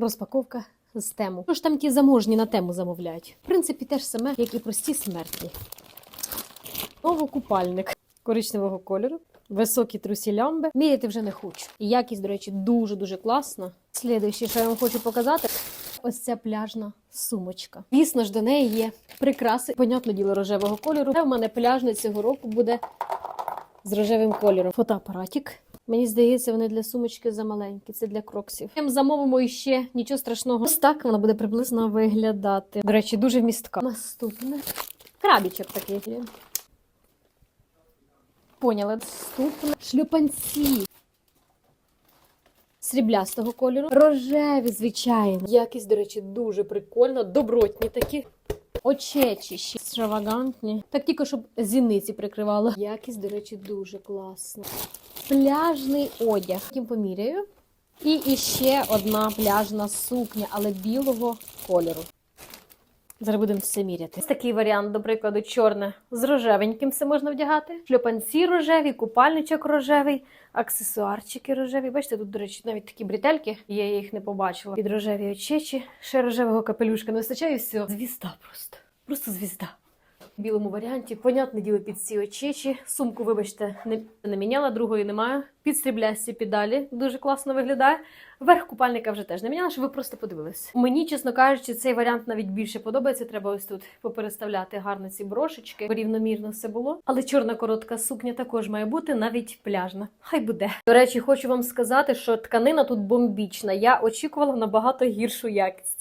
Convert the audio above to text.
Розпаковка з тему. Що ж там ті заможні на тему замовляють? В принципі, те ж саме, як і прості смертні. Знову купальник коричневого кольору. Високі трусі лямби. Міряти вже не хочу. І якість, до речі, дуже-дуже класна. Слідуюче, що я вам хочу показати, ось ця пляжна сумочка. Звісно ж, до неї є прикраси, понятне діло, рожевого кольору. Це в мене пляжний цього року буде з рожевим кольором. Фотоапаратик. Мені здається, вони для сумочки замаленькі, це для кроксів. Ми замовимо іще нічого страшного. Ось так вона буде приблизно виглядати. До речі, дуже вмістка. Наступне. Крабічок такий. Поняли. Наступне. Шлюпанці. Сріблястого кольору. Рожеві, звичайно. Якість, до речі, дуже прикольно. Добротні такі. Очечіші, екстравагантні. Так тільки, щоб зіниці прикривали. Якість, до речі, дуже класна. Пляжний одяг. Потім поміряю. І іще одна пляжна сукня, але білого кольору. Зараз будемо все міряти. Такий варіант, до прикладу, чорне з рожевеньким все можна вдягати. Шльопанці рожеві, купальничок рожевий, аксесуарчики рожеві. Бачите, тут, до речі, навіть такі бретельки, я їх не побачила. Під рожеві очечі, ще рожевого капелюшка. Не вистачає і все. Звізда просто. Просто звізда. Білому варіанті, понятне діло, під ці очечі. Сумку, вибачте, не, міняла, другої немає. Під сріблясті педалі дуже класно виглядає. Верх купальника вже теж не міняла, щоб ви просто подивились. Мені, чесно кажучи, цей варіант навіть більше подобається. Треба ось тут попереставляти гарно ці брошечки, рівномірно все було. Але чорна коротка сукня також має бути, навіть пляжна. Хай буде. До речі, хочу вам сказати, що тканина тут бомбічна. Я очікувала набагато гіршу якість.